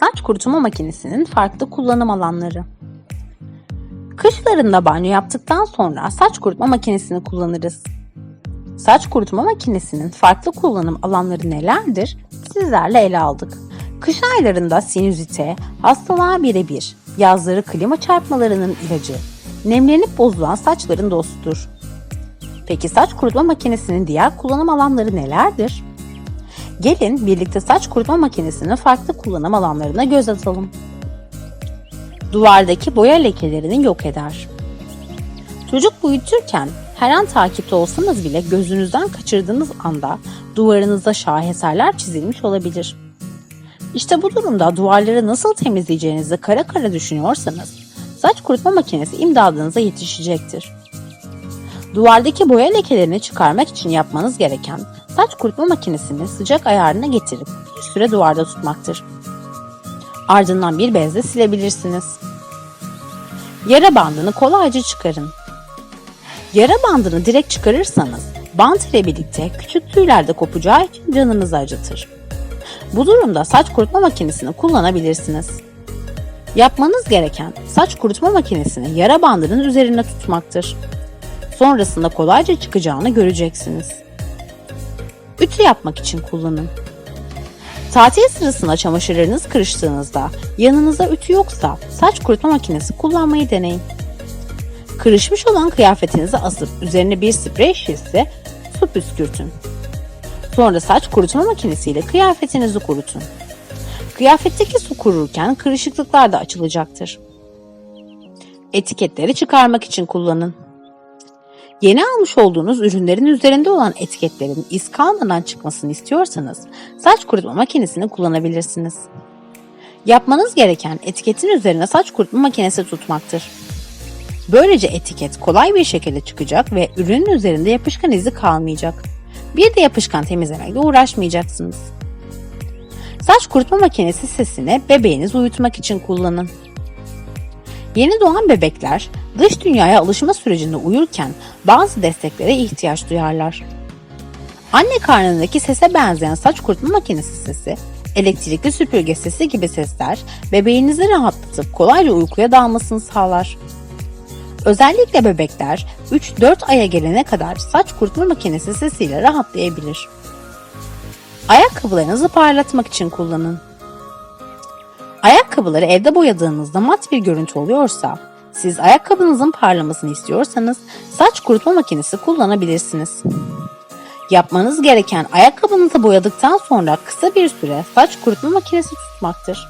Saç kurutma makinesinin farklı kullanım alanları. Kışlarında banyo yaptıktan sonra saç kurutma makinesini kullanırız. Saç kurutma makinesinin farklı kullanım alanları nelerdir? Sizlerle ele aldık. Kış aylarında sinüzite, hastalığa birebir, yazları klima çarpmalarının ilacı, nemlenip bozulan saçların dostudur. Peki saç kurutma makinesinin diğer kullanım alanları nelerdir? Gelin birlikte saç kurutma makinesinin farklı kullanım alanlarına göz atalım. Duvardaki boya lekelerini yok eder. Çocuk büyütürken her an takipte olsanız bile gözünüzden kaçırdığınız anda duvarınızda şaheserler çizilmiş olabilir. İşte bu durumda duvarları nasıl temizleyeceğinizi kara kara düşünüyorsanız saç kurutma makinesi imdadınıza yetişecektir. Duvardaki boya lekelerini çıkarmak için yapmanız gereken saç kurutma makinesini sıcak ayarına getirip bir süre duvarda tutmaktır. Ardından bir bezle silebilirsiniz. Yara bandını kolayca çıkarın. Yara bandını direkt çıkarırsanız bant ile birlikte küçük tüyler de kopacağı için canınızı acıtır. Bu durumda saç kurutma makinesini kullanabilirsiniz. Yapmanız gereken saç kurutma makinesini yara bandının üzerine tutmaktır. Sonrasında kolayca çıkacağını göreceksiniz. Ütü yapmak için kullanın. Tatil sırasında çamaşırlarınız kırıştığınızda yanınızda ütü yoksa saç kurutma makinesi kullanmayı deneyin. Kırışmış olan kıyafetinizi asıp üzerine bir sprey şişesi su püskürtün. Sonra saç kurutma makinesiyle kıyafetinizi kurutun. Kıyafetteki su kururken kırışıklıklar da açılacaktır. Etiketleri çıkarmak için kullanın. Yeni almış olduğunuz ürünlerin üzerinde olan etiketlerin iz kalmadan çıkmasını istiyorsanız saç kurutma makinesini kullanabilirsiniz. Yapmanız gereken etiketin üzerine saç kurutma makinesi tutmaktır. Böylece etiket kolay bir şekilde çıkacak ve ürünün üzerinde yapışkan izi kalmayacak. Bir de yapışkan temizlemekle uğraşmayacaksınız. Saç kurutma makinesi sesini bebeğinizi uyutmak için kullanın. Yeni doğan bebekler dış dünyaya alışma sürecinde uyurken bazı desteklere ihtiyaç duyarlar. Anne karnındaki sese benzeyen saç kurutma makinesi sesi, elektrikli süpürge sesi gibi sesler bebeğinizi rahatlatıp kolayca uykuya dalmasını sağlar. Özellikle bebekler 3-4 aya gelene kadar saç kurutma makinesi sesiyle rahatlayabilir. Ayakkabılarınızı parlatmak için kullanın. Ayakkabıları evde boyadığınızda mat bir görüntü oluyorsa, siz ayakkabınızın parlamasını istiyorsanız saç kurutma makinesi kullanabilirsiniz. Yapmanız gereken ayakkabınızı boyadıktan sonra kısa bir süre saç kurutma makinesi tutmaktır.